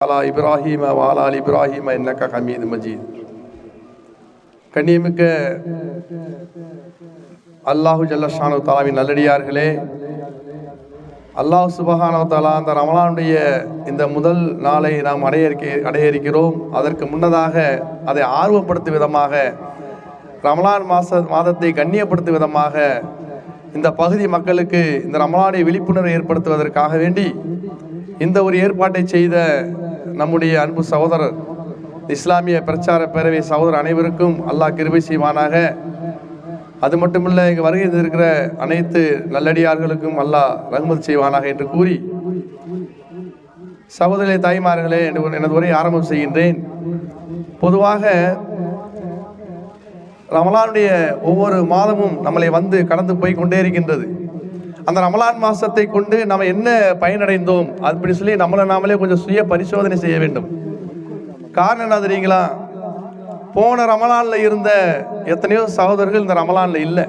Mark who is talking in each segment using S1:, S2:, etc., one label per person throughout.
S1: அலா இப்ராஹிம வாலால் இப்ராஹிம என்னக்க ஹமீது மஜீத். கண்ணியமிக்க அல்லாஹு ஜல்லஷானு தாலாவின் நல்லடியார்களே அல்லாஹ் சுபஹானு தாலா அந்த ரமலானுடைய இந்த முதல் நாளை நாம் அடைய அடைய இருக்கிறோம் அதற்கு முன்னதாக அதை ஆர்வப்படுத்தும் விதமாக ரமலான் மாச மாதத்தை கண்ணியப்படுத்தும் விதமாக இந்த பகுதி மக்களுக்கு இந்த ரமலானை விழிப்புணர்வை ஏற்படுத்துவதற்காக வேண்டி இந்த ஒரு ஏற்பாட்டை செய்த நம்முடைய அன்பு சகோதரர் இஸ்லாமிய பிரச்சார பேரவை சகோதரர் அனைவருக்கும் அல்லாஹ் கிருபை செய்வானாக. அது மட்டுமில்ல இங்கே வருகை இருக்கிற அனைத்து நல்லடியார்களுக்கும் அல்லாஹ் ரஹ்மத் செய்வானாக என்று கூறி சகோதரி தாய்மார்களே என்று எனது உரை ஆரம்பம் செய்கின்றேன். பொதுவாக ரமலானுடைய ஒவ்வொரு மாதமும் நம்மளை வந்து கடந்து போய் கொண்டே இருக்கின்றது. அந்த ரமலான் மாசத்தை கொண்டு நம்ம என்ன பயனடைந்தோம்? அப்படி சொல்லி நம்மளை நாமளே கொஞ்சம் சுய பரிசோதனை செய்ய வேண்டும். காரணம் என்ன தெரியுங்களா? போன ரமலான்ல இருந்த எத்தனையோ சகோதரர்கள் இந்த ரமலான்ல இல்லை.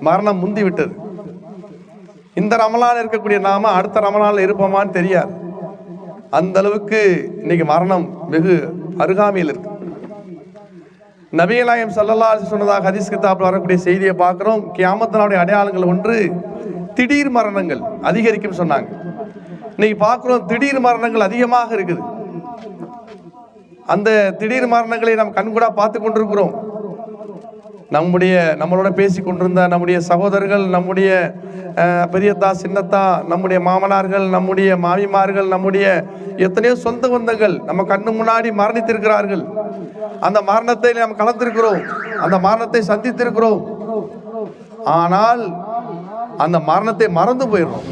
S1: மரணம் முந்தி விட்டது. இந்த ரமலான் இருக்கக்கூடிய நாம அடுத்த ரமலான்ல இருப்போமான்னு தெரியாது. அந்த அளவுக்கு இன்னைக்கு மரணம் வெகு அருகாமையில் இருக்கு. நபிகளாயம் சல்லல்லா சொன்னதாக ஹதீஸ் கித்தாப்பில் வரக்கூடிய செய்தியை பார்க்குறோம். கியாமத்தினுடைய அடையாளங்கள் ஒன்று திடீர் மரணங்கள் அதிகரிக்கும் சொன்னாங்க. இன்னைக்கு பார்க்குறோம் திடீர் மரணங்கள் அதிகமாக இருக்குது. அந்த திடீர் மரணங்களை நாம் கண்கூடாக பார்த்து கொண்டிருக்கிறோம். நம்முடைய நம்மளோட பேசி கொண்டிருந்த நம்முடைய சகோதரர்கள் நம்முடைய பெரியத்தா சின்னத்தா நம்முடைய மாமனார்கள் நம்முடைய மாமிமார்கள் நம்முடைய எத்தனையோ சொந்த பந்தங்கள் நம்ம கண்ணு முன்னாடி மரணித்திருக்கிறார்கள். அந்த மரணத்தை நாம் கலந்திருக்கிறோம். அந்த மரணத்தை சந்தித்திருக்கிறோம். ஆனால் அந்த மரணத்தை மறந்து போயிடுறோம்.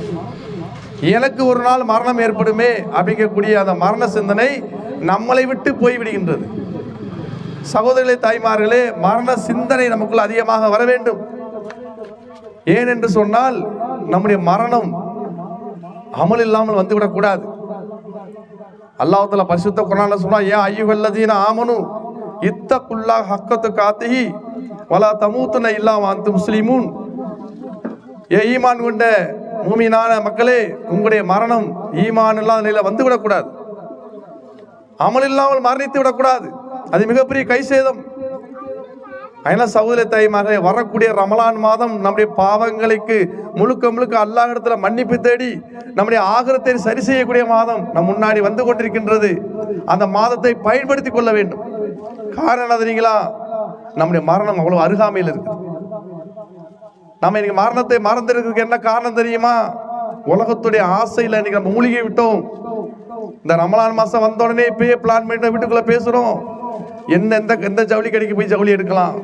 S1: எனக்கு ஒரு நாள் மரணம் ஏற்படுமே அப்படிங்கக்கூடிய அந்த மரண சிந்தனை நம்மளை விட்டு போய்விடுகின்றது. சகோதரிகளே தாய்மார்களே மரண சிந்தனை நமக்குள் அதிகமாக வர வேண்டும். ஏன் என்று சொன்னால் நம்முடைய மரணம் அமல் இல்லாமல் வந்துவிடக் கூடாது. அல்லாஹ்வுத்தாலா பரிசுத்த குரான்ல சொன்னா ஏன் ஐயுகல்லதீன ஆமனு இத்தகுல்லா ஹக்கத்து காத்திஹி வலா தமூத்துன இல்லாம அந்த முஸ்லீமும் ஏ ஈமான் கொண்ட மூமினான மக்களே உங்களுடைய மரணம் ஈமான் இல்லாத நிலையில வந்து விடக்கூடாது அமல் இல்லாமல் மரணித்து விடக்கூடாது அது மிகப்பெரிய கை சேதம் அதனால சகோதர தாய்மார்களே வரக்கூடிய ரமலான் மாதம் நம்முடைய பாவங்களுக்கு முழுக்க முழுக்க அல்லாஹ் இடத்துல மன்னிப்பு தேடி நம்முடைய ஆகரத்தை சரி செய்யக்கூடிய மாதம் நம் முன்னாடி வந்து கொண்டிருக்கின்றது. அந்த மாதத்தை பயன்படுத்தி கொள்ள வேண்டும். காரணம் தெரியுங்களா? நம்முடைய மரணம் அவ்வளவு அருகாமையில் இருக்கு நம்ம இன்னைக்கு மரணத்தை மறந்திருக்கிறதுக்கு என்ன காரணம் தெரியுமா? உலகத்துடைய ஆசையில இன்னைக்கு நம்ம மூழ்கி விட்டோம். இந்த ரமலான் மாசம் வந்த உடனே இப்பயே பிளான் பண்ணிட்டு வீட்டுக்குள்ள பேசுறோம். எந்தெந்த எந்த எந்த ஜவுளி கடைக்கு போய் ஜவுளி எடுக்கலாம்?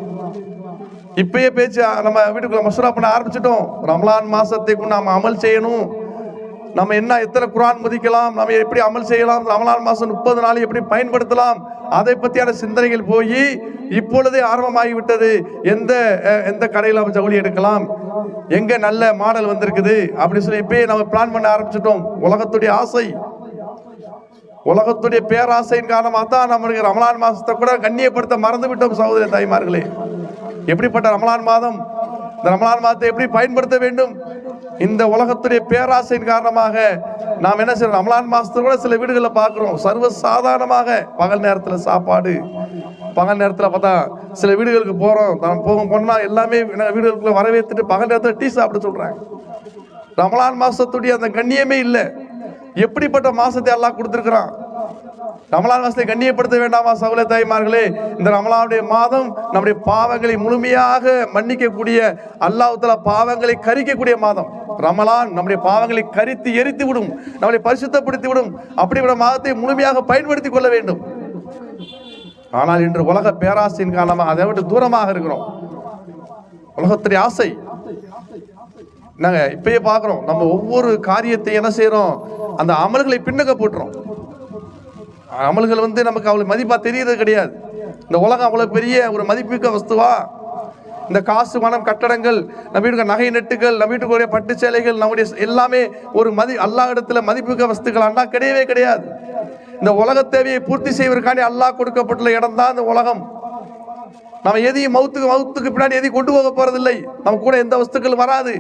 S1: இப்பயே பேச்சு நம்ம வீட்டுக்குள்ள மசூரா பண்ண ஆரம்பிச்சிட்டோம். ரமலான் மாசத்துக்கு நாம அமல் செய்யணும். நம்ம என்ன எத்தனை குரான் மதிக்கலாம்? நம்ம எப்படி அமல் செய்யலாம்? ரமலான் மாசம் முப்பது நாள் எப்படி பயன்படுத்தலாம்? அதை பத்தியான சிந்தனைகள் போய் இப்பொழுதே ஆரம்பமாகி விட்டது எந்த எந்த கடையில் நம்ம ஜவுளி எடுக்கலாம்? எங்க நல்ல மாடல் வந்திருக்குது? அப்படின்னு சொல்லி இப்பயே நம்ம பிளான் பண்ண ஆரம்பிச்சிட்டோம். உலகத்துடைய ஆசை. உலகத்துடைய பேராசையின் காரணமாக தான் நம்மளுக்கு ரமலான் மாதத்தை கூட கண்ணியப்படுத்த மறந்து விட்டோம் சகோதரி தாய்மார்களே. எப்படிப்பட்ட ரமலான் மாதம்? இந்த ரமலான் மாதத்தை எப்படி பயன்படுத்த வேண்டும்? இந்த உலகத்துடைய பேராசையின் காரணமாக நாம் என்ன செய்யறோம்? ரமலான் மாதத்தில் கூட சில வீடுகளில் பார்க்குறோம். சர்வ சாதாரணமாக பகல் நேரத்தில் சாப்பாடு. பகல் நேரத்தில் பார்த்தா சில வீடுகளுக்கு போகிறோம் நாம் போகும் போனால் எல்லாமே வீடுகளுக்குள்ளே வரவேற்றுட்டு பகல் நேரத்தில் டீ சாப்பிட சொல்கிறாங்க ரமலான் மாதத்துடைய அந்த கண்ணியமே இல்லை. எப்படிப்பட்ட மாசத்தை எல்லாம் கொடுத்திருக்கிறான்? ரமலான் மாசத்தை கண்ணியப்படுத்த வேண்டாமா சகோதர தாய்மார்களே? இந்த ரமலானுடைய மாதம் நம்முடைய பாவங்களை முழுமையாக மன்னிக்கக்கூடிய அல்லாஹ்வுத்தாலா பாவங்களை கரிக்கக்கூடிய மாதம். ரமலான் நம்முடைய பாவங்களை கரித்து எரித்து விடும் நம்மளை பரிசுத்தப்படுத்தி விடும் அப்படிப்பட்ட மாதத்தை முழுமையாக பயன்படுத்திக் கொள்ள வேண்டும். ஆனால் இன்று உலக பேராசையின் காரணமாக அதை விட்டு தூரமாக இருக்கிறோம். உலகத்துடைய ஆசை நாங்கள் இப்பயே பார்க்குறோம் நம்ம ஒவ்வொரு காரியத்தை என்ன செய்கிறோம் அந்த அமல்களை பின்னக்க போட்டுறோம். அமல்கள் வந்து நமக்கு அவ்வளோ மதிப்பாக தெரியறது கிடையாது. இந்த உலகம் அவ்வளோ பெரிய ஒரு மதிப்புமிக்க வஸ்துவா? இந்த காசு மனம் கட்டடங்கள் நம்ம வீட்டுக்கு நகை நெட்டுகள் நம்ம வீட்டுக்குரிய பட்டு சேலைகள் நம்முடைய எல்லாமே ஒரு மதி அல்லா இடத்துல மதிப்புமிக்க வஸ்துக்கள் அண்ணா கிடையவே கிடையாது. இந்த உலக தேவையை பூர்த்தி செய்வதற்காண்டி அல்லாஹ் கொடுக்கப்பட்டுள்ள இடம் தான் இந்த உலகம். நம்ம எதையும் மவுத்துக்கு மவுத்துக்கு பின்னாடி எதையும் கொண்டு போக போறதில்லை. நம்ம கூட எந்த வஸ்துக்கள் வராது.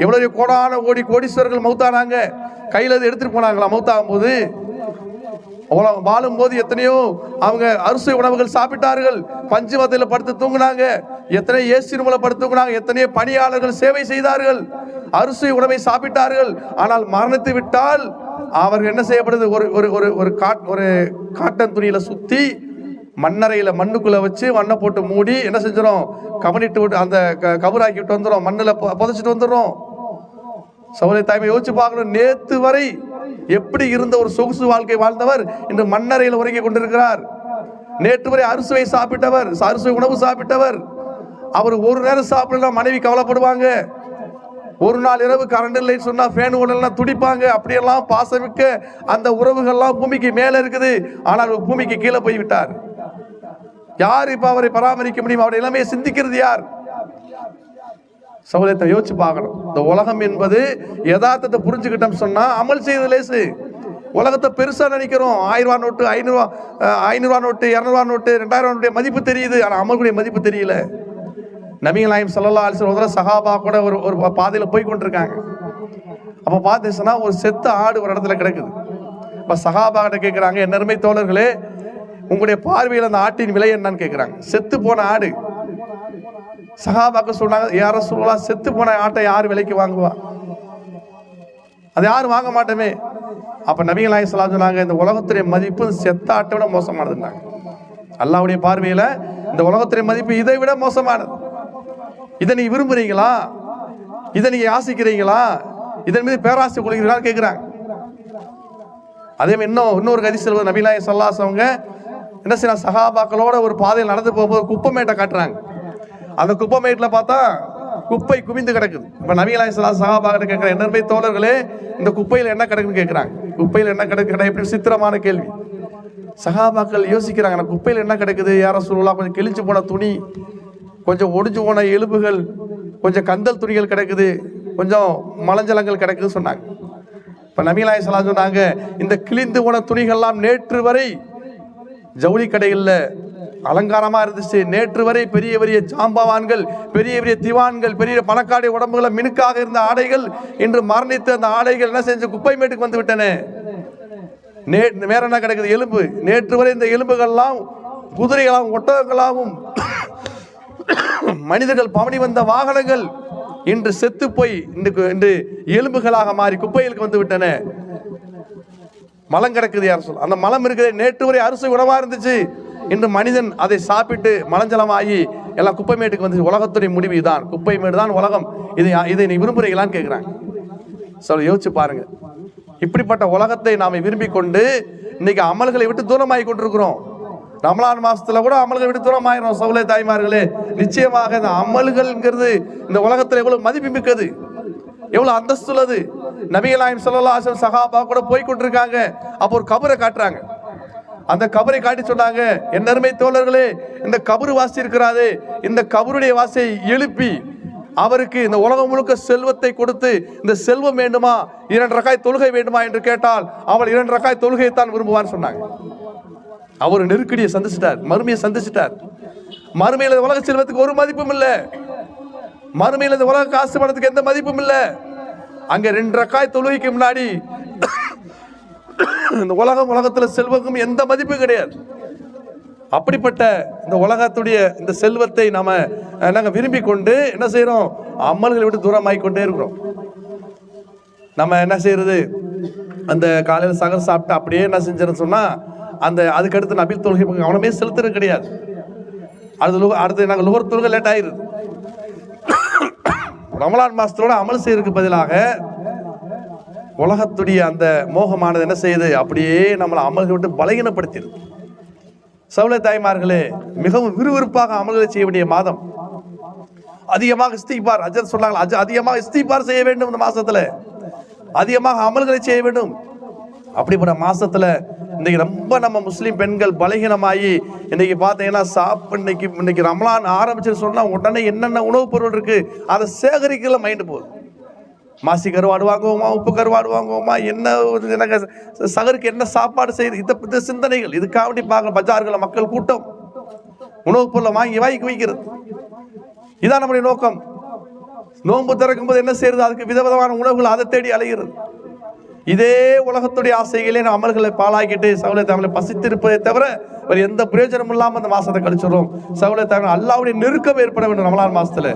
S1: எவ்வளவு கோடான கோடி கோடீஸ்வரர்கள் மௌத்தானாங்க? கையில் அது எடுத்துட்டு போனாங்களா மௌத்தாகும் போது உலகம் வாழும்போது எத்தனையோ அவங்க அரிசி உணவுகள் சாப்பிட்டார்கள். பஞ்சு மத்தையில் படுத்து தூங்கினாங்க. எத்தனை ஏசி ரூமில் படுத்து தூங்கினாங்க. எத்தனையோ பணியாளர்கள் சேவை செய்தார்கள். அரிசி உணவை சாப்பிட்டார்கள். ஆனால் மரணித்து விட்டால் அவர்கள் என்ன செய்யப்படுது? ஒரு ஒரு ஒரு ஒரு காட் ஒரு காட்டன் துணியில் சுற்றி மண்ணறையில் மண்ணுக்குள்ளே வச்சு மண்ணை போட்டு மூடி என்ன செஞ்சிடும் கவனிட்டு விட்டு அந்த க- கபராக்கி விட்டு வந்துடும் மண்ணில் புதைச்சிட்டு வந்துடும் சவுளை தாய்மை யோசிச்சு பார்க்கணும். நேத்து வரை எப்படி இருந்த ஒரு சொகுசு வாழ்க்கை வாழ்ந்தவர் இன்று மண்ணறையில் உறங்கிக் கொண்டிருக்கிறார். நேற்று வரை அரிசுவை சாப்பிட்டவர் அரிசுவை உணவு சாப்பிட்டவர். அவர் ஒரு நேரம் சாப்பிடலாம் மனைவி கவலைப்படுவாங்க. ஒரு நாள் இரவு கரண்ட் இல்லைன்னு சொன்னா ஃபேன் ஓடலாம் துடிப்பாங்க. அப்படியெல்லாம் பாசமிக்க அந்த உறவுகள்லாம் பூமிக்கு மேல இருக்குது. ஆனால் அவர் பூமிக்கு கீழே போய் விட்டார் யார் இப்ப அவரை பராமரிக்க முடியும்? அவருடைய இளமையை சிந்திக்கிறது யார்? சௌரியத்தை யோசிச்சு பார்க்கணும். இந்த உலகம் என்பது யதார்த்தத்தை புரிஞ்சுக்கிட்டோம் சொன்னால் அமல் செய்வது லேசு. உலகத்தை பெருசாக நினைக்கிறோம். ஆயிரம் ரூபா நோட்டு ஐநூறுவா ஐநூறுவா நோட்டு இரநூறுவா நோட்டு ரெண்டாயிரம் நோட்டு மதிப்பு தெரியுது. ஆனால் அமலுடைய மதிப்பு தெரியல. நபிகள் நாயம் சல்லா அலிஸ்வரம் ஒரு சகாபா சஹாபா கூட ஒரு ஒரு பாதையில் போய் கொண்டிருக்காங்க. அப்போ பார்த்துச்சுன்னா ஒரு செத்த ஆடு ஒரு இடத்துல கிடக்குது. இப்போ சஹாபா கிட்ட கேட்குறாங்க என்னருமை தோழர்களே உங்களுடைய பார்வையில் அந்த ஆட்டின் விலை என்னன்னு கேட்குறாங்க செத்து போன ஆடு சகாபாக்க சொல்றாங்க யார சொல்லலாம் செத்து போன ஆட்டை யார் விலைக்கு வாங்குவா? அது யாரும் வாங்க மாட்டோமே. அப்போ நபிகள் நாயகம் சொன்னாங்க இந்த உலகத்துடைய மதிப்பு செத்த ஆட்டை விட மோசமானதுன்னாங்க. அல்லாவுடைய பார்வையில் இந்த உலகத்துடைய மதிப்பு இதை விட மோசமானது. இதை நீ விரும்புறீங்களா? இதை நீங்க யாசிக்கிறீங்களா? இதன் மீது பேராசை கொடுக்கிறீங்களா கேட்குறாங்க அதே மாதிரி இன்னும் இன்னொரு கதி செல்வது நபிலாய் சொல்லாஸ் அவங்க என்ன செய்யலாம் சகாபாக்களோட ஒரு பாதையில் நடந்து போகும்போது குப்பமேட்டை காட்டுறாங்க. அந்த குப்பமேட்டில் பார்த்தா குப்பை குவிந்து கிடக்குது. இப்போ நவீன சொல்லா கேட்குற என்னமே தோழர்களே இந்த குப்பையில் என்ன கிடக்குன்னு கேட்குறாங்க. குப்பையில் என்ன கிடக்கு எப்படி சித்திரமான கேள்வி. சகாபாக்கள் யோசிக்கிறாங்க நான் குப்பையில் என்ன கிடக்குது? யார சொல்லலாம் கொஞ்சம் கிழிச்சு போன துணி கொஞ்சம் ஒடிஞ்சு போன எலும்புகள் கொஞ்சம் கந்தல் துணிகள் கிடக்குது கொஞ்சம் மலஞ்சலங்கள் கிடக்குதுன்னு சொன்னாங்க. இப்போ நபிலாய் சொன்னாங்க இந்த கிழிந்து போன துணிகள்லாம் நேற்று வரை ஜவுளி கடைகளில் அலங்காரமாக இருந்துச்சு. நேற்று வரை பெரிய பெரிய ஜாம்பவான்கள் பெரிய பெரிய திவான்கள் பெரிய பணக்காடி உடம்புகளை மினுக்காக இருந்த ஆடைகள் இன்று மரணித்த அந்த ஆடைகள் என்ன செஞ்சு குப்பை மேட்டுக்கு வந்து விட்டன. நே வேற என்ன கிடைக்குது? எலும்பு. நேற்று வரை இந்த எலும்புகள்லாம் குதிரைகளாகவும் ஒட்டகங்களாகவும் மனிதர்கள் பவனி வந்த வாகனங்கள் இன்று செத்து போய் இன்று இன்று எலும்புகளாக மாறி குப்பைகளுக்கு வந்து விட்டன. மலம் கிடக்குது யார் சொல்? அந்த மலம் இருக்குது நேற்று வரை அரிசி உணவாக இருந்துச்சு. இன்று மனிதன் அதை சாப்பிட்டு மலஞ்சலமாகி எல்லாம் குப்பை மேட்டுக்கு வந்து உலகத்துடைய முடிவு இதுதான் குப்பை மேடு தான் உலகம். இதை இதை நீ விரும்புகிறீங்களான்னு கேட்குறாங்க சொல்ல யோசிச்சு பாருங்க. இப்படிப்பட்ட உலகத்தை நாம் விரும்பி கொண்டு இன்னைக்கு அமல்களை விட்டு தூரமாகி கொண்டிருக்கிறோம். ரமலான் மாசத்துல கூட அமல்களை விட்டு தூரமாயிரும் சவுளை தாய்மார்களே நிச்சயமாக இந்த அமல்கள்ங்கிறது இந்த உலகத்தில் எவ்வளவு மதிப்பு மிக்கது எவ்வளவு அந்தஸ்துள்ளது? நபிகளாயம் சொல்லலாசம் சகாபா கூட போய் கொண்டிருக்காங்க. அப்போ ஒரு கபரை காட்டுறாங்க. அந்த கபரை காட்டி சொன்னாங்க என் அருமை தோழர்களே இந்த கபரு வாசி இருக்கிறாரு இந்த கபருடைய வாசியை எழுப்பி அவருக்கு இந்த உலகம் முழுக்க செல்வத்தை கொடுத்து இந்த செல்வம் வேண்டுமா? இரண்டு ரகாய் தொழுகை வேண்டுமா? என்று கேட்டால் அவள் இரண்டு ரகாய் தொழுகையை தான் விரும்புவான்னு சொன்னாங்க. அவர் நெருக்கடியை சந்திச்சிட்டார் மறுமையை சந்திச்சிட்டார். மறுமையில் உலக செல்வத்துக்கு ஒரு மதிப்பும் இல்லை. மறுமையில் இந்த உலக காசு பணத்துக்கு எந்த மதிப்பும் இல்லை. அங்கே ரெண்டு ரக்காய் தொழுகைக்கு முன்னாடி இந்த உலகம் உலகத்தில் செல்வக்கும் எந்த மதிப்பும் கிடையாது. அப்படிப்பட்ட இந்த உலகத்துடைய இந்த செல்வத்தை நாம் நாங்கள் விரும்பி கொண்டு என்ன செய்கிறோம் அம்மல்களை விட்டு தூரமாகி கொண்டே இருக்கிறோம். நம்ம என்ன செய்கிறது அந்த காலையில் சகர் சாப்பிட்டு அப்படியே என்ன செஞ்சேன்னு சொன்னால் அந்த அதுக்கடுத்து நபில் தொழுகை அவனமே கவனமே செலுத்துறது கிடையாது. அடுத்து லுக- அடுத்து நாங்கள் லுகர் தொழுகை லேட் ஆயிடுது ரமலான் மாதத்தோட அமல் செய்யறதுக்கு பதிலாக உலகத்துடைய அந்த மோகமானது என்ன செய்யுது? அப்படியே நம்மளை அமல்களை விட்டு பலகீனப்படுத்திடுது. சவுளை தாய்மார்களே மிகவும் விறுவிறுப்பாக அமல்களை செய்ய வேண்டிய மாதம். அதிகமாக இஸ்திபார் அஜர் சொன்னாங்க அஜ அதிகமாக இஸ்திபார் செய்ய வேண்டும் இந்த மாசத்துல. அதிகமாக அமல்களை செய்ய வேண்டும். அப்படிப்பட்ட மாசத்துல இன்னைக்கு ரொம்ப நம்ம முஸ்லீம் பெண்கள் பலகீனமாகி இன்னைக்கு பார்த்தீங்கன்னா சாப் இன்னைக்கு இன்னைக்கு ரமலான் ஆரம்பிச்சு சொன்னால் உடனே என்னென்ன உணவுப் பொருள் இருக்குது அதை சேகரிக்கல மைண்டு போகுது. மாசி கருவாடு வாங்குவோமா உப்பு கருவாடு வாங்குவோமா என்ன எனக்கு சகருக்கு என்ன சாப்பாடு செய்யுது இதை இந்த சிந்தனைகள். இதுக்காக வேண்டி பார்க்க பஜார்களில் மக்கள் கூட்டம். உணவுப் பொருளை வாங்கி வாங்கி வைக்கிறது. இதான் நம்முடைய நோக்கம். நோன்பு திறக்கும் போது என்ன செய்யறது? அதுக்கு விதவிதமான உணவுகள் அதை தேடி அலைகிறது இதே உலகத்துடைய ஆசைகளே நம்ம அமல்களை பாழாக்கிட்டு சவுளை தமிழை பசித்திருப்பதை தவிர ஒரு எந்த பிரயோஜனமும் இல்லாமல் அந்த மாசத்தை கழிச்சிடுறோம். சவுளை தமிழ் அல்லாவுடைய நெருக்கம் ஏற்பட வேண்டும் ரமலான் மாசத்துல.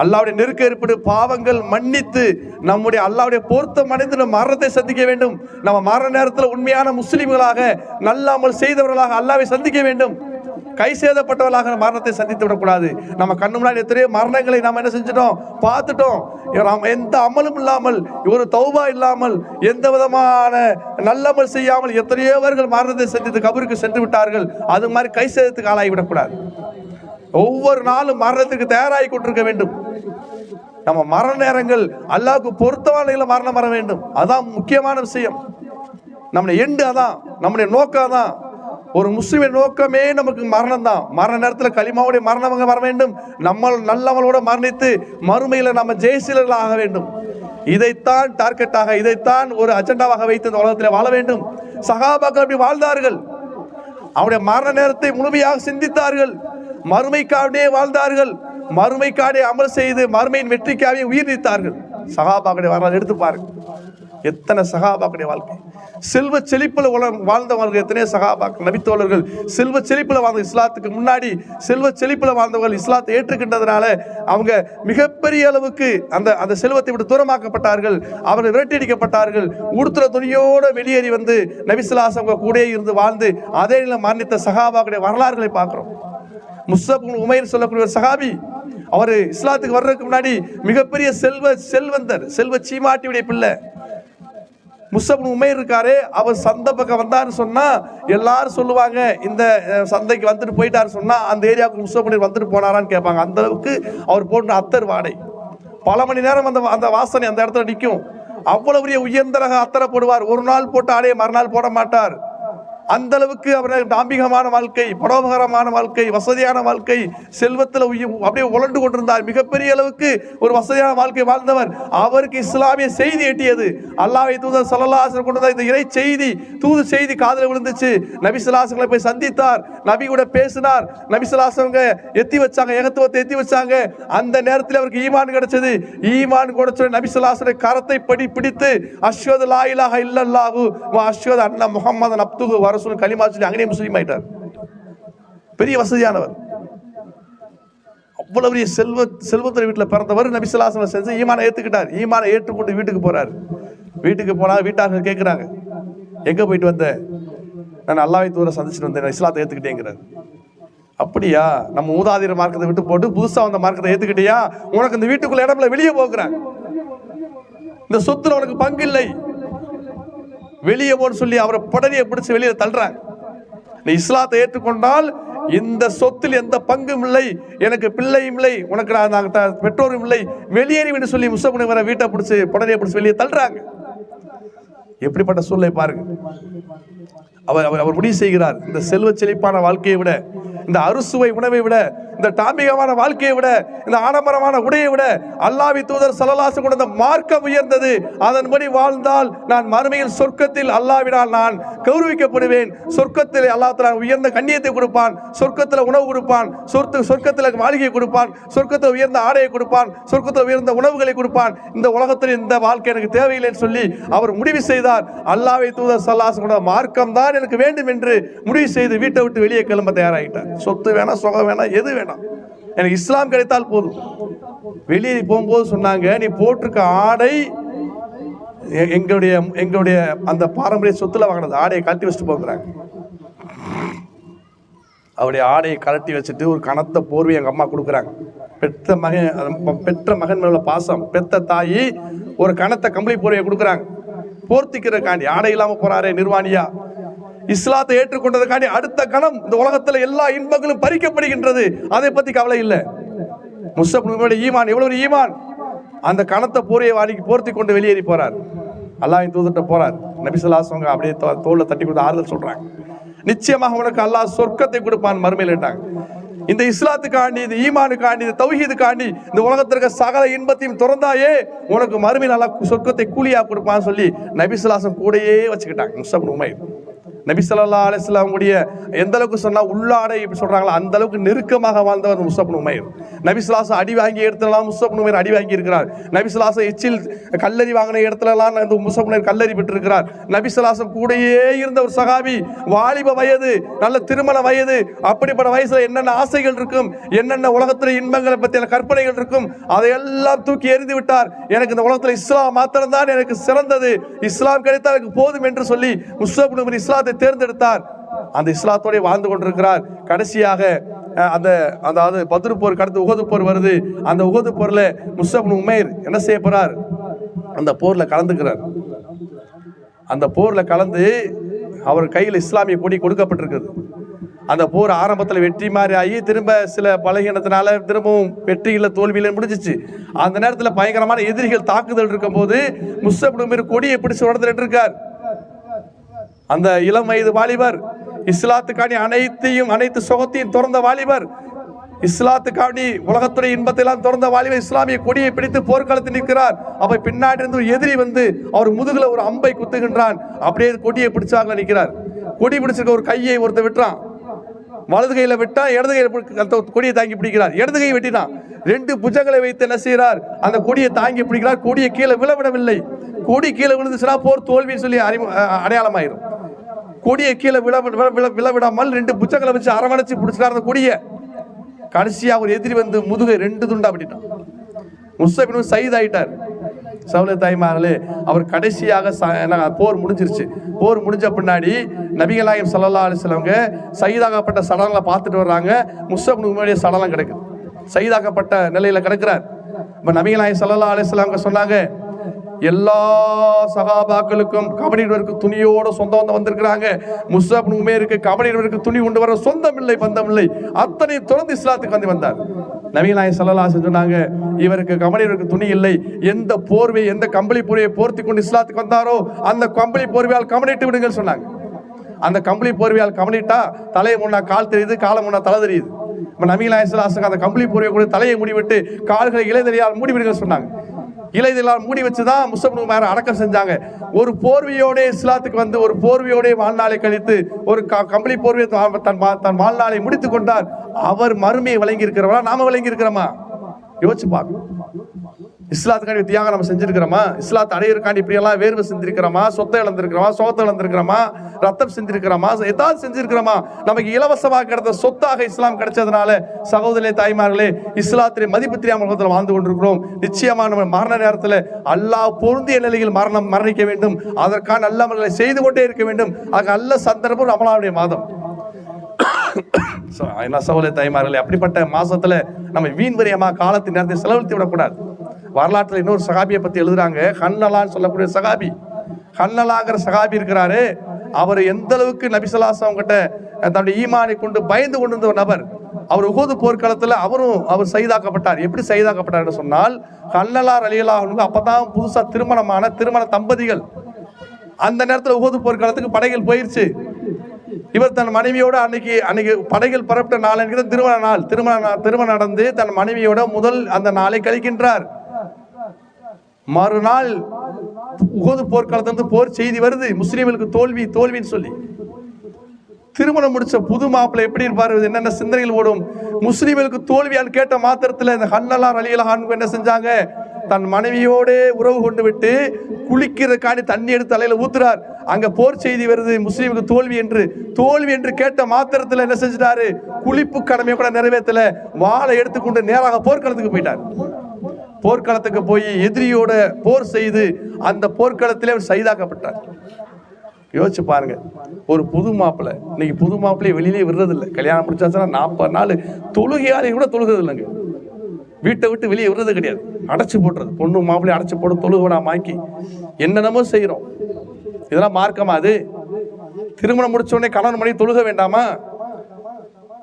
S1: அல்லாவுடைய நெருக்கம் ஏற்பட்டு பாவங்கள் மன்னித்து நம்முடைய அல்லாவுடைய பொருத்தம் அடைந்து நம்ம மரணத்தை சந்திக்க வேண்டும். நம்ம மரண நேரத்தில் உண்மையான முஸ்லீம்களாக நல்லாமல் செய்தவர்களாக அல்லாவை சந்திக்க வேண்டும். கை சேதப்பட்டவர்களாக மரணத்தை சந்தித்து விடக்கூடாது. நம்ம கண்ணு முன்னாடி எத்தனையோ மரணங்களை நாம் என்ன செஞ்சிட்டோம்? பார்த்துட்டோம். நாம் எந்த அமலும் இல்லாமல் ஒரு தௌபா இல்லாமல் எந்த விதமான நல்லமல் செய்யாமல் எத்தனையோவர்கள் மரணத்தை சந்தித்து கபருக்கு சென்று விட்டார்கள். அது மாதிரி கை சேதத்துக்கு ஆளாகி விடக்கூடாது. ஒவ்வொரு நாளும் மரணத்துக்கு தயாராகி கொண்டிருக்க வேண்டும். நம்ம மரண நேரங்கள் அல்லாவுக்கு பொருத்தமான நிலையில் மரணம் வர வேண்டும். அதான் முக்கியமான விஷயம். நம்முடைய எண்டு அதான் நம்முடைய நோக்கம் அதான். ஒரு முஸ்லீமின் நோக்கமே நமக்கு மரணம் தான். மரண நேரத்தில் களிமாவுடைய மரணம் வர வேண்டும். நம்ம நல்லவளோட மரணித்து மறுமையில் நம்ம ஜெயசீலர்கள் ஆக வேண்டும். இதைத்தான் டார்கெட்டாக இதைத்தான் ஒரு அஜெண்டாவாக வைத்து இந்த உலகத்தில் வாழ வேண்டும். சகாபாக்கள் அப்படி வாழ்ந்தார்கள். அவருடைய மரண நேரத்தை முழுமையாக சிந்தித்தார்கள். மறுமைக்காவே வாழ்ந்தார்கள். மறுமைக்காடே அமல் செய்து மறுமையின் வெற்றிக்காவே உயிர் நீத்தார்கள். சகாபாக்களுடைய வரலாறு எடுத்து பாருங்கள் எத்தனை சகாபாக்களுடைய வாழ்க்கை? செல்வ செழிப்பில் உலகம் வாழ்ந்தவர்கள் எத்தனையோ சகாபாக்கள் நபித்தோழர்கள். செல்வ செழிப்பில் வாழ்ந்த இஸ்லாத்துக்கு முன்னாடி செல்வ செழிப்பில் வாழ்ந்தவர்கள் இஸ்லாத்தை ஏற்றுக்கின்றதுனால அவங்க மிகப்பெரிய அளவுக்கு அந்த அந்த செல்வத்தை விட்டு தூரமாக்கப்பட்டார்கள். அவர்கள் விரட்டியடிக்கப்பட்டார்கள் உடுத்துற துணியோடு வெளியேறி வந்து நபிசுலாஸ் அவங்க கூடயே இருந்து வாழ்ந்து அதே நிலை மரணித்த சகாபாக்களுடைய வரலாறுகளை பார்க்குறோம். முஸ்தப் உமையர் சொல்லக்கூடிய ஒரு சகாபி அவர் இஸ்லாத்துக்கு வர்றதுக்கு முன்னாடி மிகப்பெரிய செல்வ செல்வந்தர் செல்வ சீமாட்டியுடைய பிள்ளை. முஸ்தப் உமைர் இருக்காரு. அவர் சந்தை பக்கம் வந்தாருன்னு சொன்னால் எல்லாரும் சொல்லுவாங்க இந்த சந்தைக்கு வந்துட்டு போயிட்டாரு சொன்னால் அந்த ஏரியாவுக்கு முசப் உமைர் வந்துட்டு போனாரான்னு கேட்பாங்க. அந்த அளவுக்கு அவர் போன்ற அத்தர் வாடை. பல மணி நேரம் அந்த அந்த வாசனை அந்த இடத்துல நிற்கும். அவ்வளவு பெரிய உயர்ந்த ரக அத்தரை போடுவார். ஒரு நாள் போட்ட ஆடையை மறுநாள் போட மாட்டார். அந்த அளவுக்கு அவர் தாம்பிகமான வாழ்க்கை பரோபகரமான வாழ்க்கை வசதியான வாழ்க்கை செல்வத்தில் அப்படியே உழண்டு கொண்டிருந்தார். மிகப்பெரிய அளவுக்கு ஒரு வசதியான வாழ்க்கை வாழ்ந்தவர். அவருக்கு இஸ்லாமிய செய்தி எட்டியது. அல்லாவை தூதர் சல்லல்லாஹு கொண்டு இந்த இறை செய்தி தூது செய்தி காதில் விழுந்துச்சு. நபி ஸல்லல்லாஹு போய் சந்தித்தார். நபி கூட பேசினார். நபி எத்தி வச்சாங்க ஏகத்துவத்தை எத்தி வச்சாங்க. அந்த நேரத்தில் அவருக்கு ஈமான் கிடைச்சது. ஈமான் கொடுத்த நபி ஸல்லல்லாஹு கரத்தை படி பிடித்து அஸ்வத் லாயிலாக இலாஹ இல்லல்லாஹு வ அஷ்ஹது அன்ன முஹம்மதன் அப்துஹு ரசூல் கலிமா சொல்லி அங்கேயே முஸ்லீம் ஆயிட்டார். பெரிய வசதியானவர். அவ்வளவு பெரிய செல்வ செல்வத்துறை வீட்டில் பிறந்தவர் நபிசுல்லாசன செஞ்சு ஈமான ஏற்றுக்கிட்டார் ஈமான ஏற்றுக்கொண்டு வீட்டுக்கு போறார். வீட்டுக்கு போனா வீட்டார்கள் கேட்குறாங்க எங்கே போயிட்டு வந்த? நான் அல்லாவை தூர சந்திச்சுட்டு வந்தேன். இஸ்லாத்தை ஏற்றுக்கிட்டேங்கிறார் அப்படியா? நம்ம மூதாதிர மார்க்கத்தை விட்டு போட்டு புதுசாக வந்த மார்க்கத்தை ஏற்றுக்கிட்டியா உனக்கு இந்த வீட்டுக்குள்ள இடம்ல வெளியே போக்குறாங்க. இந்த சொத்துல உனக்கு பங்கு இல்லை வெளியே போன்னு சொல்லி அவரை புடனையை பிடிச்சி வெளியே தள்ளுறாங்க. நீ இஸ்லாத்தை ஏற்றுக்கொண்டால் இந்த சொத்தில் எந்த பங்கும் இல்லை எனக்கு பிள்ளையும் இல்லை உனக்கு நான் த- பெற்றோரும் இல்லை வெளியேறி என்று சொல்லி முசப்புனை வர வீட்டை பிடிச்சி புடனையை பிடிச்சி வெளியே தள்ளுறாங்க. எப்படிப்பட்ட சூழ்நிலை பாருங்க. அவர் அவர் அவர் முடிவு செய்கிறார். இந்த செல்வ செழிப்பான வாழ்க்கையை விட இந்த அறுசுவை உணவை விட இந்த தாம்பிகமான வாழ்க்கையை விட இந்த ஆடம்பரமான உடையை விட அல்லாவி தூதர் சல்லல்லாசு கொண்ட இந்த மார்க்கம் உயர்ந்தது. அதன்படி வாழ்ந்தால் நான் மறுமையில் சொர்க்கத்தில் அல்லாவினால் நான் கௌரவிக்கப்படுவேன். சொர்க்கத்தில் அல்லாஹ் உயர்ந்த கண்ணியத்தை கொடுப்பான். சொர்க்கத்தில் உணவு கொடுப்பான். சொர்க்க சொர்க்கத்தில் மாளிகை கொடுப்பான். சொர்க்கத்தில் உயர்ந்த ஆடையை கொடுப்பான். சொர்க்கத்தில் உயர்ந்த உணவுகளை கொடுப்பான். இந்த உலகத்தில் இந்த வாழ்க்கை எனக்கு தேவையில்லைன்னு சொல்லி அவர் முடிவு செய்தார். அல்லாவை தூதர் சல்லாசு கொண்ட மார்க்கம் தான் எனக்கு வேண்டும் என்று முடிவு செய்து வீட்டை விட்டு வெளியே கிளம்ப தயாராகிட்டார். சொத்து வேணாம் சுகம் வேணாம் எது வேணாம். எனக்கு இஸ்லாம் கிடைத்தால் போதும். வெளியே போகும்போது சொன்னாங்க நீ போட்டிருக்க ஆடை எங்களுடைய எங்களுடைய அந்த பாரம்பரிய சொத்துல வாங்கினது. ஆடையை கழட்டி வச்சுட்டு போகிறாங்க அவருடைய ஆடையை கழட்டி வச்சுட்டு ஒரு கனத்த போர்வை எங்கள் அம்மா கொடுக்குறாங்க. பெற்ற மகன் பெற்ற மகன் மேல பாசம். பெத்த தாயி ஒரு கனத்த கம்பளி போர்வையை கொடுக்குறாங்க. போர்த்திக்கிறக்காண்டி ஆடை இல்லாமல் போறாரே நிர்வாணியா. இஸ்லாத்தை ஏற்றுக்கொண்டதுக்காண்டி அடுத்த கணம் இந்த உலகத்தில் எல்லா இன்பங்களும் பறிக்கப்படுகின்றது. அதை பத்தி கவலை இல்லை. முஸ்தபுடைய ஈமான் எவ்வளவு ஈமான்? அந்த கணத்தை போரிய வாடிக்கு போர்த்தி கொண்டு வெளியேறி போறார். அல்லாஹ் தூதர்கிட்ட போறார். நபிசுல்லாசவங்க அப்படியே தோ- தோல்ல தட்டி கொடுத்து ஆறுதல் சொல்றாங்க. நிச்சயமாக உனக்கு அல்லாஹ் சொர்க்கத்தை கொடுப்பான் மறுமையில்ட்டாங்க இந்த இஸ்லாத்துக்காண்டி இந்த ஈமானுக்காண்டி இந்த தௌஹீதுக்காண்டி இந்த உலகத்திற்கு சகல இன்பத்தையும் திறந்தாயே உனக்கு மறுமையில் நல்லா சொர்க்கத்தை கூலியா கொடுப்பான்னு சொல்லி நபிசுலாசம் கூடயே வச்சுக்கிட்டாங்க. முஸ்தபு உமை நபி ஸல்லல்லாஹு அலைஹி எந்த அளவுக்கு சொன்னா உள்ளாடை இப்படி சொல்றாங்களோ அந்த அளவுக்கு நெருக்கமாக வாழ்ந்தவர் முஸ்தப் உமேர். நபி அடி வாங்கிய இடத்துலலாம் முஸ்தப் உமேர் அடி வாங்கி இருக்கிறார் நபி எச்சில் கல்லறி வாங்கின இடத்துலலாம் இந்த முஸ்தப் உமேர் கல்லறி பெற்றிருக்கிறார். நபி ஸல்லல்லாஹு கூடயே இருந்த ஒரு சகாபி வாலிப வயது நல்ல திருமண வயது அப்படிப்பட்ட வயசுல என்னென்ன ஆசைகள் இருக்கும் என்னென்ன உலகத்துல இன்பங்களை பற்றிய கற்பனைகள் இருக்கும் அதையெல்லாம் தூக்கி எறிந்து விட்டார். எனக்கு இந்த உலகத்துல இஸ்லாம் மாத்திரம்தான் எனக்கு சிறந்தது. இஸ்லாம் கிடைத்தால் எனக்கு போதும் என்று சொல்லி முஸ்தப் இஸ்லாம் இஸ்லாத்தை தேர்ந்தெடுத்தார். அந்த இஸ்லாத்தோடய வாழ்ந்து கொண்டிருக்கிறார். கடைசியாக அந்த அதாவது பத்ரு போர் அடுத்து உகது போர் வருது. அந்த உகது போரில் முஸ்தபன் உமேர் என்ன செய்ய போறார்? அந்த போரில் கலந்துக்கிறார். அந்த போரில் கலந்து அவர் கையில் இஸ்லாமிய கொடி கொடுக்கப்பட்டிருக்குது. அந்த போர் ஆரம்பத்தில் வெற்றி மாதிரி ஆகி திரும்ப சில பலகீனத்தினால திரும்பவும் வெற்றியில் தோல்வியில் முடிஞ்சிச்சு. அந்த நேரத்தில் பயங்கரமான எதிரிகள் தாக்குதல் இருக்கும்போது முஸ்தப் உமேர் கொடியை பிடிச்சு உடந்துட்டு இருக்கார். அந்த இளம் வயது வாலிபர் இஸ்லாத்துக்காண்டி அனைத்தையும் அனைத்து சுகத்தையும் திறந்த வாலிபர் இஸ்லாத்துக்காண்டி உலகத்துடைய இன்பத்தை எல்லாம் திறந்த வாலிபர் இஸ்லாமிய கொடியை பிடித்து போர்க்களத்தில் நிற்கிறார். அப்ப பின்னாடி இருந்து எதிரி வந்து அவர் முதுகுல ஒரு அம்பை குத்துகின்றான். அப்படியே கொடியை பிடிச்சாங்க நிற்கிறார். கொடி பிடிச்சிருக்க ஒரு கையை ஒருத்தர் விட்டுறான். வலது கையில விட்டா இடது கையில கொடியை தாங்கி பிடிக்கிறார். இடது கையை வெட்டினான் ரெண்டு புஜங்களை வைத்து என்ன செய்கிறார்? அந்த கொடியை தாங்கி பிடிக்கிறார். கொடியை கீழே விழவிடவில்லை. கொடி கீழே விழுந்துச்சுன்னா போர் தோல்வின்னு சொல்லி அறிமு அடையாளமாயிரும். கொடியை கீழே விழ விழ விழ விடாமல் ரெண்டு புச்சங்களை வச்சு அரவணைச்சு பிடிச்சிட்டார் அந்த கொடியை. கடைசியா ஒரு எதிரி வந்து முதுகை ரெண்டு துண்டா அப்படிட்டான் முஸ்தபினும் சைது ஆயிட்டார். சவுல தாய்மார்களே அவர் கடைசியாக ச- என்ன, போர் முடிஞ்சிருச்சு. போர் முடிஞ்ச பின்னாடி நபிகளாயம் சல்லா அலிஸ்லவங்க சைதாகப்பட்ட சடலங்களை பார்த்துட்டு வர்றாங்க. முஸ்தபினுக்கு முன்னாடியே சடலம் கிடக்குது. சைதாக்கப்பட்ட நிலையில கிடக்கிறார். இப்போ நபிகளாயம் சல்லா அலிஸ்லாங்க சொன்னாங்க எல்லா சகாபாக்களுக்கும் கபடிவருக்கு துணியோட சொந்தம் வந்து வந்திருக்கிறாங்க. முஸ்தாப் உமேருக்கு கபடிவருக்கு துணி கொண்டு வர சொந்தம் இல்லை பந்தம் இல்லை அத்தனை தொடர்ந்து இஸ்லாத்துக்கு வந்து வந்தார். நவீனாய் சல்லல்லா சொன்னாங்க இவருக்கு கபடிவருக்கு துணி இல்லை. எந்த போர்வை எந்த கம்பளி போர்வையை போர்த்தி கொண்டு இஸ்லாத்துக்கு வந்தாரோ அந்த கம்பளி போர்வையால் கபடிட்டு விடுங்கள் சொன்னாங்க. அந்த கம்பளி போர்வையால் கமனிட்டா தலையை முன்னா கால் தெரியுது காலை முன்னா தலை தெரியுது. இப்போ நவீன அந்த கம்பளி போர்வை கூட தலையை மூடிவிட்டு கால்களை இலைதறியால் மூடிவிடுங்கள் சொன்னாங்க. இலைதெல்லாம் மூடி வச்சு தான் முஸ்லிம் மேல அடக்கம் செஞ்சாங்க. ஒரு போர்வையோட இஸ்லாத்துக்கு வந்து ஒரு போர்வையோட வாழ்நாளை கழித்து ஒரு க- கம்பளி போர்வையை தன் தன் வாழ்நாளை முடித்துக் கொண்டார். அவர் மறுமையை வழங்கி இருக்கிறவரா நாம வழங்கி இருக்கிறோமா யோசிச்சு பார்க்கணும் இஸ்லாத்துக்காண்டி தியாகம் நம்ம செஞ்சிருக்கிறோமா? இஸ்லாத்தை அடையிறக்காண்டி இப்படியெல்லாம் வேர்வை செஞ்சிருக்கிறோமா சொத்தை இழந்திருக்கிறோமா? சோத்தை இழந்திருக்கிறோமா? ரத்தம் செஞ்சிருக்கிறோமா ஏதாவது செஞ்சிருக்கிறோமா? நமக்கு இலவசமாக கிடைத்த சொத்தாக இஸ்லாம் கிடைச்சதுனால சகோதரே தாய்மார்களே இஸ்லாத்திலே மதிப்பு தெரியாமல் உலகத்தில் வாழ்ந்து கொண்டிருக்கிறோம். நிச்சயமாக நம்ம மரண நேரத்தில் அல்லாஹ் பொருந்திய நிலையில் மரணம் மரணிக்க வேண்டும். அதற்கான நல்ல செய்து கொண்டே இருக்க வேண்டும். ஆக நல்ல சந்தர்ப்பம் ரமலானுடைய மாதம். So, என்ன சகோதர தாய்மார்களே அப்படிப்பட்ட மாசத்துல நம்ம வீண் விரயமா காலத்தின் நேரத்தை செலவழித்து விடக்கூடாது. வரலாற்றில் இன்னொரு சகாபியை பற்றி எழுதுறாங்க. ஹன்னலான்னு சொல்லக்கூடிய சகாபி. ஹன்னலாங்கிற சகாபி இருக்கிறாரு. அவர் எந்த அளவுக்கு நபிசலாசம் கிட்ட தன்னுடைய ஈமானை கொண்டு பயந்து கொண்டிருந்த ஒரு நபர் அவர் உகோது போர்க்காலத்தில் அவரும் அவர் சைதாக்கப்பட்டார் எப்படி சைதாக்கப்பட்டார்னு சொன்னால் ஹன்னலார் அலியலாக அப்பதான் புதுசா திருமணமான திருமண தம்பதிகள். அந்த நேரத்தில் உகோது போர்க்காலத்துக்கு படைகள் போயிருச்சு. இவர் தன் மனைவியோட அன்னைக்கு அன்னைக்கு படைகள் பரப்பிட்ட நாள் திருமண நாள். திருமண திருமணம் நடந்து தன் மனைவியோட முதல் அந்த நாளை கழிக்கின்றார். மறுநாள் உகது போர்க்காலத்திலிருந்து போர் செய்தி வருது. முஸ்லீம்களுக்கு தோல்வி தோல்வின்னு சொல்லி. திருமணம் முடிச்ச புது மாப்பிள்ளை எப்படி இருப்பார்? என்னென்ன சிந்தனைகள் ஓடும்? முஸ்லீம்களுக்கு தோல்வியால் கேட்ட மாத்திரத்தில் இந்த ஹன்னலார் அலியலஹான் என்ன செஞ்சாங்க? தன் மனைவியோட உறவு கொண்டு விட்டு குளிக்கிறதுக்காண்டி தண்ணி எடுத்து தலையில ஊத்துறார். அங்க போர் செய்தி வருது. முஸ்லீமுக்கு தோல்வி என்று. தோல்வி என்று கேட்ட மாத்திரத்தில் என்ன செஞ்சிட்டாரு? குளிப்பு கடமையை கூட நிறைவேற்றல. வாழை எடுத்துக்கொண்டு நேராக போர்க்களத்துக்கு போயிட்டார். போர்க்களத்துக்கு போய் எதிரியோட போர் செய்து அந்த போர்க்களத்திலே அவர் சைதாக்கப்பட்டார். யோசிச்சு பாருங்க ஒரு புது மாப்பிள்ளை இன்னைக்கு புது மாப்பிள்ளையை வெளியிலே விடுறதில்ல. கல்யாணம் முடிச்சாச்சுன்னா நாற்பது நாள் தொழுகையாலையும் கூட தொழுகிறது இல்லைங்க வீட்டை விட்டு வெளியே விடுறது கிடையாது. அடைச்சு போடுறது. பொண்ணு மாப்பிள்ளை அடைச்சு போட்டு தொழுகோடா மாக்கி என்னென்னமோ செய்கிறோம் இதெல்லாம் மார்க்கமா அது? திருமணம் முடிச்ச உடனே கணவன் மணி தொழுக வேண்டாமா?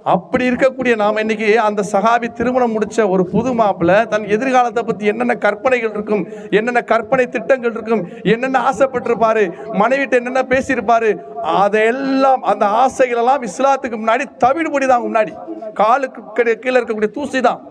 S1: அப்படி இருக்கக்கூடிய நாம் இன்னைக்கு அந்த சகாபி திருமணம் முடிச்ச ஒரு புது மாப்பிள்ள தன் எதிர்காலத்தை பத்தி என்னென்ன கற்பனைகள் இருக்கும் என்னென்ன கற்பனை திட்டங்கள் இருக்கும் என்னென்ன ஆசைப்பட்டிருப்பாரு மனைவிட்ட என்னென்ன பேசியிருப்பாரு அதையெல்லாம் அந்த ஆசைகள் எல்லாம் இஸ்லாத்துக்கு முன்னாடி தவிடுபடி தான் முன்னாடி. காலுக்கு கீழே இருக்கக்கூடிய தூசி தான்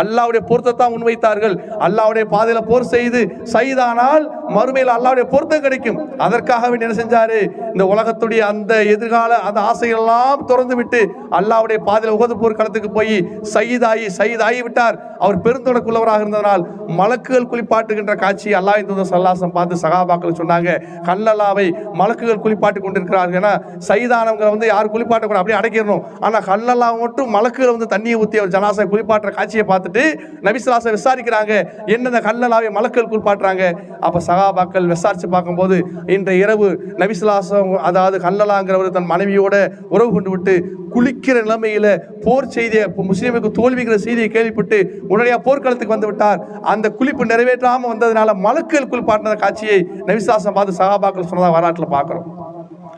S1: அல்லாவுடைய பொருத்தத்தான் முன்வைத்தார்கள். அல்லாவுடைய பாதையில போர் செய்து சைதானால் மறுமையில் அல்லாவுடைய பொருத்தம் கிடைக்கும். அதற்காக வேண்டி என்ன செஞ்சாரு? இந்த உலகத்துடைய அந்த எதிர்கால அந்த ஆசைகள் எல்லாம் திறந்து விட்டு அல்லாவுடைய பாதையில உகது போர் களத்துக்கு போய் சைதாயி சைதாகி விட்டார். அவர் பெருந்தொடக்குள்ளவராக இருந்ததனால் மலக்குகள் குளிப்பாட்டுகின்ற காட்சி அல்லாஹ் தூதர் சல்லாசம் பார்த்து சகாபாக்கள் சொன்னாங்க. கல்லல்லாவை மலக்குகள் குளிப்பாட்டி கொண்டிருக்கிறார்கள் ஏன்னா சைதானவங்களை வந்து யார் குளிப்பாட்டக்கூடாது அப்படியே அடைக்கிடணும். ஆனால் கல்லல்லா மட்டும் மலக்குகள் வந்து தண்ணியை ஊற்றி அவர் ஜனாசை குளிப்பாட்டுற காட்சியை பார்த்து பார்த்துட்டு நபிசுலாசை விசாரிக்கிறாங்க என்ன இந்த கல்லலாவை மலக்குகள் குளிப்பாட்டுறாங்க அப்ப சகாபாக்கள் விசாரிச்சு பார்க்கும்போது இன்றைய இரவு நபிசுலாசம் அதாவது கல்லலாங்கிறவர் தன் மனைவியோட உறவு கொண்டு விட்டு குளிக்கிற நிலைமையில போர் செய்தியை முஸ்லீமுக்கு தோல்விங்கிற செய்தியை கேள்விப்பட்டு உடனடியாக போர்க்களத்துக்கு வந்து விட்டார். அந்த குளிப்பு நிறைவேற்றாம வந்ததுனால மலக்கள் குளிப்பாட்டின காட்சியை நபிசுலாசம் பார்த்து சகாபாக்கள் சொன்னதா வரலாற்றில் பார்க்குறோம்.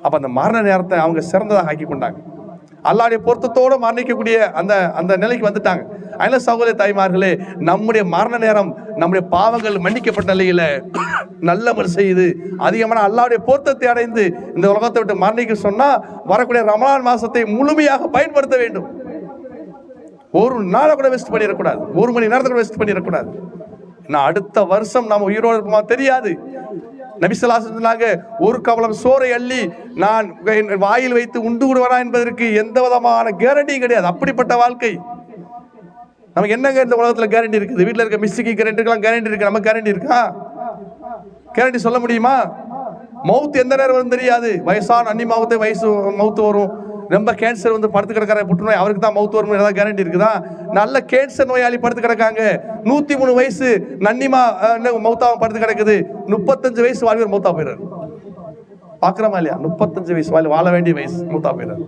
S1: அப்போ அந்த மரண நேரத்தை அவங்க சிறந்ததாக ஆக்கி கொண்டாங்க அல்லாடைய பொருத்தத்தோடு மரணிக்கக்கூடிய அந்த அந்த நிலைக்கு வந்துட்டாங்க. அதனால சகோதர தாய்மார்களே நம்முடைய மரண நேரம் நம்முடைய பாவங்கள் மன்னிக்கப்பட்ட நிலையில நல்லவர் செய்து அதிகமான அல்லாவுடைய பொருத்தத்தை அடைந்து இந்த உலகத்தை விட்டு மரணிக்க சொன்னா வரக்கூடிய ரமலான் மாசத்தை முழுமையாக பயன்படுத்த வேண்டும். ஒரு நாளை கூட வேஸ்ட் பண்ணிடக்கூடாது. ஒரு மணி நேரத்தை கூட வேஸ்ட் பண்ணிடக்கூடாது. நான் அடுத்த வருஷம் நம்ம உயிரோடு இருப்போமா தெரியாது. நபிசலாசன் சொன்னாங்க ஒரு கவலம் சோறை அள்ளி நான் என் வாயில் வைத்து உண்டு விடுவனா என்பதற்கு எந்த விதமான கேரண்டியும் கிடையாது. அப்படிப்பட்ட வாழ்க்கை. நமக்கு என்னங்க இந்த உலகத்தில் கேரண்டி இருக்குது? வீட்டில் இருக்க மிஸ்ஸுக்கு கேரண்டிக்கெல்லாம் கேரண்டி இருக்கு? நம்ம கேரண்டி இருக்கா? கேரண்டி சொல்ல முடியுமா? மவுத் எந்த நேரம் வரும் தெரியாது. வயசான அன்னி மவுத்தே வயசு மவுத்து வரும். ரொம்ப கேன்சர் வந்து படுத்து கிடக்கிற புற்றுநோய். அவருக்கு தான் மவுத்து வரும் ஏதாவது கேரண்டி இருக்குதா? நல்ல கேன்சர் நோயாளி படுத்து கிடக்காங்க. நூற்றி மூணு வயசு நன்னிமா மவுத்தாவும் படுத்து கிடக்குது. முப்பத்தஞ்சு வயசு வாழ்வர் மௌத்தா போயிடுறாரு. பார்க்குறோமா இல்லையா? முப்பத்தஞ்சு வயசு வாழ் வாழ வேண்டிய வயசு மூத்தா போயிடுறாரு.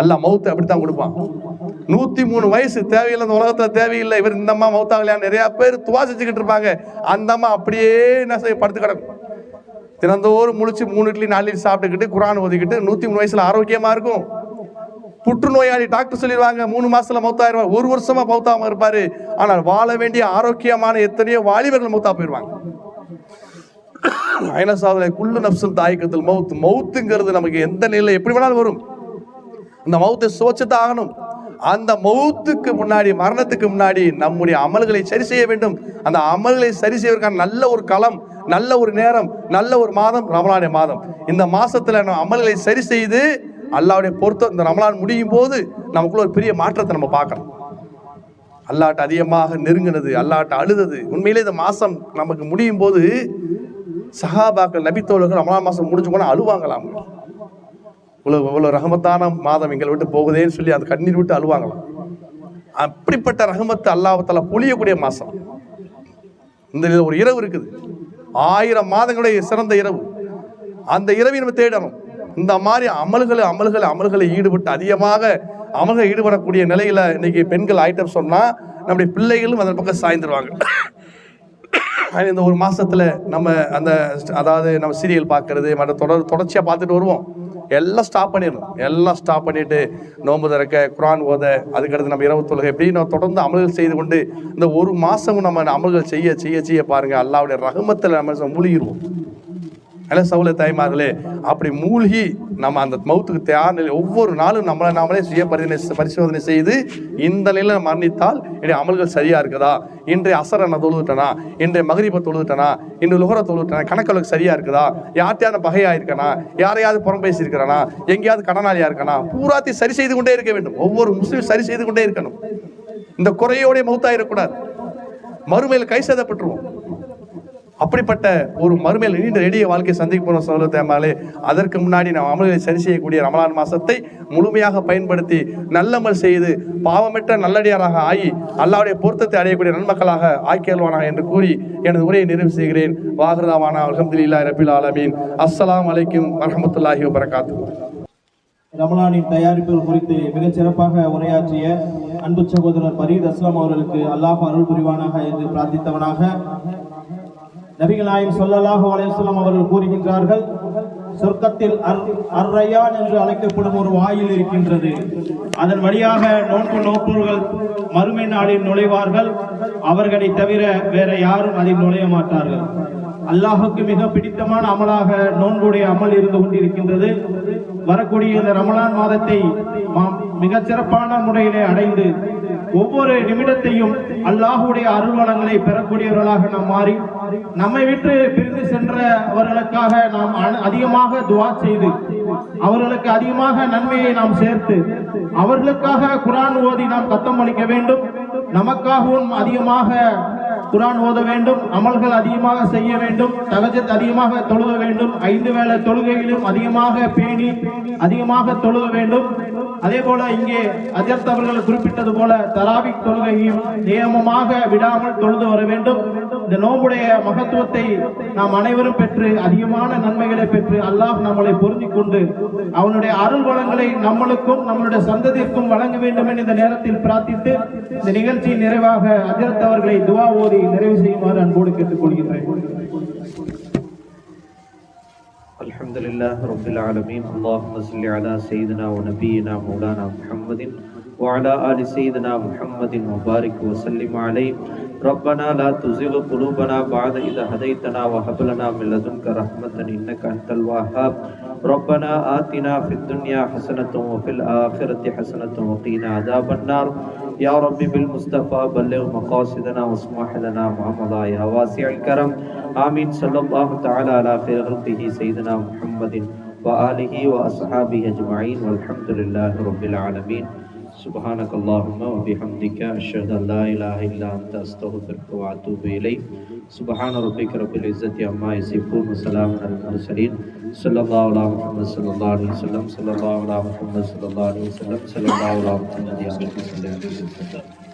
S1: அல்ல மவுத்து அப்படித்தான் கொடுப்பான். நூத்தி மூணு வயசு தேவையில்லை இந்த உலகத்துல தேவையில்லை. இவர் இந்த அம்மா மவுத்தாகலையா நிறைய பேர் துவாசிச்சுக்கிட்டு இருப்பாங்க. அந்த அம்மா அப்படியே என்ன செய்ய படுத்து கிடக்கும். தினந்தோறும் முழிச்சு மூணு இட்லி நாலு இட்லி சாப்பிட்டுக்கிட்டு குரான் ஒதுக்கிட்டு நூத்தி மூணு வயசுல ஆரோக்கியமா இருக்கும். புற்றுநோயாளி டாக்டர் சொல்லிடுவாங்க மூணு மாசத்துல மௌத்தாயிருவார் ஒரு வருஷமா மௌத்தாம இருப்பாரு. ஆனால் வாழ வேண்டிய ஆரோக்கியமான எத்தனையோ வாலிபர்கள் மௌத்தா போயிருவாங்க. சாதனை குள்ளு நப்சல் தாயக்கத்தில் மவுத். மவுத்துங்கிறது நமக்கு எந்த நிலையில் எப்படி வேணாலும் வரும். இந்த மவுத்தை சுவச்சத்தான் ஆகணும் அந்த மவுத்துக்கு முன்னாடி மரணத்துக்கு முன்னாடி நம்முடைய அமல்களை சரி செய்ய வேண்டும். அந்த அமல்களை சரி செய்வதற்கான நல்ல ஒரு களம் நல்ல ஒரு நேரம் நல்ல ஒரு மாதம் ரமலானுடைய மாதம். இந்த மாசத்துல நம்ம அமல்களை சரி செய்து அல்லாவுடைய பொருத்தம் இந்த ரமலான் முடியும் போது நமக்குள்ள ஒரு பெரிய மாற்றத்தை நம்ம பார்க்கணும். அல்லாட்ட அதிகமாக நெருங்கினது அல்லாட்ட அழுதது. உண்மையிலே இந்த மாசம் நமக்கு முடியும் போது சஹாபாக்கள் நபித்தோழர்கள் ரமலான் மாசம் முடிஞ்சு போனால் அழுவாங்களாம். இவ்வளோ இவ்வளோ ரகமத்தான மாதம் எங்களை விட்டு போகுதேன்னு சொல்லி அந்த கண்ணீர் விட்டு அழுவாங்களாம். அப்படிப்பட்ட ரகமத்து அல்லாஹத்தால பொழியக்கூடிய மாதம். இந்த ஒரு இரவு இருக்குது. ஆயிரம் மாதங்களுடைய சிறந்த இரவு. அந்த இரவை நம்ம தேடணும். இந்த மாதிரி அமல்களை அமல்களை அமல்களை ஈடுபட்டு அதிகமாக அமல்களை ஈடுபடக்கூடிய நிலையில் இன்னைக்கு பெண்கள் ஆயிட்டம் சொன்னால் நம்முடைய பிள்ளைகளும் அதன் பக்கம் சாய்ந்துருவாங்க. இந்த ஒரு மாதத்தில் நம்ம அந்த அதாவது நம்ம சீரியல் பார்க்கறது மற்ற தொடர் தொடர்ச்சியாக பார்த்துட்டு வருவோம். எல்லாம் ஸ்டாப் பண்ணிடணும். எல்லாம் ஸ்டாப் பண்ணிட்டு நோன்பு திறக்க குரான் ஓத அதுக்கடுத்து நம்ம இரவு தொழுகை எப்படி நம்ம தொடர்ந்து அமல்கள் செய்து கொண்டு இந்த ஒரு மாதமும் நம்ம அமல்கள் செய்ய செய்ய செய்ய பாருங்கள் அல்லாவுடைய ரகமத்தில் நம்ம மூழ்கிடுவோம் நல்ல சவுல தாய்மார்களே அப்படி மூழ்கி நம்ம அந்த மௌத்துக்கு தேவையான நிலை ஒவ்வொரு நாளும் நம்மளை நாமளே சுய பரிசோதனை பரிசோதனை செய்து இந்த நிலையில் மரணித்தால் என்னுடைய அமல்கள் சரியாக இருக்குதா? இன்றைய அசர நான் தொழுதுட்டனா? இன்றைய மகரிப்பை தொழுதுட்டனா? இன்று லுகர தொழுதுட்டனா? கணக்கலுக்கு சரியாக இருக்குதா? யார்ட்டையாவது பகையாக இருக்கனா யாரையாவது புறம் பேசி இருக்கிறானா எங்கேயாவது கடனாளியாக இருக்கனா? பூராத்தி சரி செய்து கொண்டே இருக்க வேண்டும். ஒவ்வொரு முஸ்லீம் சரி செய்து கொண்டே இருக்கணும். இந்த குறையோடைய மௌத்தாயிடக்கூடாது மறுமையில் கை சேதப்பட்டுருவோம். அப்படிப்பட்ட ஒரு மறுமையில் நீண்ட நெடிய வாழ்க்கை சந்திக்க போன சொல்ல அதற்கு முன்னாடி நாம் அமல்களை சரி செய்யக்கூடிய ரமலான் மாசத்தை முழுமையாக பயன்படுத்தி நல்லமல் செய்து பாவமற்ற நல்லடியாராக ஆகி அல்லாவுடைய பொருத்தத்தை அடையக்கூடிய நன்மக்களாக ஆக்கியல்வானாக என்று கூறி எனது உரையை நிறைவு செய்கிறேன். வாகரதாவானா அலமதுல்லா ரபில் ஆலமீன். அஸ்லாம் அலைக்கும் வரமத்துல்லாஹி வரகாத்து
S2: ரமலானின் தயாரிப்புகள் குறித்து மிகச் சிறப்பாக உரையாற்றிய அன்பு சகோதரர் பரீத் அஸ்லாம் அவர்களுக்கு அல்லாஹ் அருள் புரிவானாக என்று பிரார்த்தித்தவனாக நபிகள் நாயகம் சொல்லலாக அலைஹி அவர்கள் கூறுகின்றார்கள் சொர்க்கத்தில் அர் அர்ரையான் என்று அழைக்கப்படும் ஒரு வாயில் இருக்கின்றது. அதன் வழியாக நோன்பு நோப்பவர்கள் மறுமை நாளில் நுழைவார்கள். அவர்களை தவிர வேற யாரும் அதில் நுழைய மாட்டார்கள். அல்லாஹுக்கு மிக பிடித்தமான அமலாக நோன்புடைய அமல் இருந்து கொண்டிருக்கின்றது. வரக்கூடிய இந்த ரமலான் மாதத்தை நாம் மிகச் சிறப்பான முறையிலே அடைந்து ஒவ்வொரு நிமிடத்தையும் அல்லாஹுடைய அருள்வளங்களை பெறக்கூடியவர்களாக நாம் மாறி நம்மை விட்டு பிரிந்து சென்றவர்களுக்காக நாம் அதிகமாக துவா செய்து அவர்களுக்கு அதிகமாக நன்மையை நாம் சேர்த்து அவர்களுக்காக குரான் ஓதி நாம் கத்தம் அளிக்க வேண்டும். நமக்காகவும் அதிகமாக குரான் ஓத வேண்டும். அமல்கள் அதிகமாக செய்ய வேண்டும். தகஜத் அதிகமாக தொழுக வேண்டும். ஐந்து வேளை தொழுகையிலும் அதிகமாக பேணி அதிகமாக தொழுக வேண்டும். அதே போல இங்கே அஜர்த் அவர்கள் குறிப்பிட்டது போல தராவிக் தொழுகையும் நியமமாக விடாமல் தொழுது வர வேண்டும். இந்த நோம்புடைய மகத்துவத்தை நாம் அனைவரும் பெற்று அதிகமான நன்மைகளை பெற்று அல்லாஹ் நம்மளை பொருந்தி கொண்டு அவனுடைய அருள் வளங்களை நம்மளுக்கும் நம்மளுடைய சந்ததிக்கும் வழங்க வேண்டும் என இந்த நேரத்தில் பிரார்த்தித்து இந்த நிகழ்ச்சியின் நிறைவாக அஜரத் அவர்களை துவா ஓதி நிறைவு செய்யுமாறு அன்போடு கேட்டுக்கொள்கின்றேன்.
S3: الحمد لله رب العالمين. اللهم صل على سيدنا ونبينا مولانا محمد وعلى آل سيدنا محمد وبارك وسلم عليه. ربنا لا تزغ قلوبنا بعد إذا هديتنا وهب لنا من لدنك رحمة إنك أنت الوهاب. ربنا آتنا في الدنيا حسنة وفي الآخرة حسنة وقنا عذاب النار. يا رب بالمصطفى بلغ مقاصدنا واسمح لنا معمضا يا واسع الكرم. آمين. صلى الله تعالى على خير خلقه سيدنا محمد وآله وأصحابه أجمعين والحمد لله رب العالمين. سبحانك اللهم وبحمدك أشهد أن لا إله إلا أنت أستغفرك وأتوب إليك سبحان ربك رب العزة عما يصفون وسلام على المرسلين صلى الله على محمد صلى الله عليه وسلم صلى الله على محمد صلى الله عليه وسلم صلى الله على محمد يا رب صل على محمد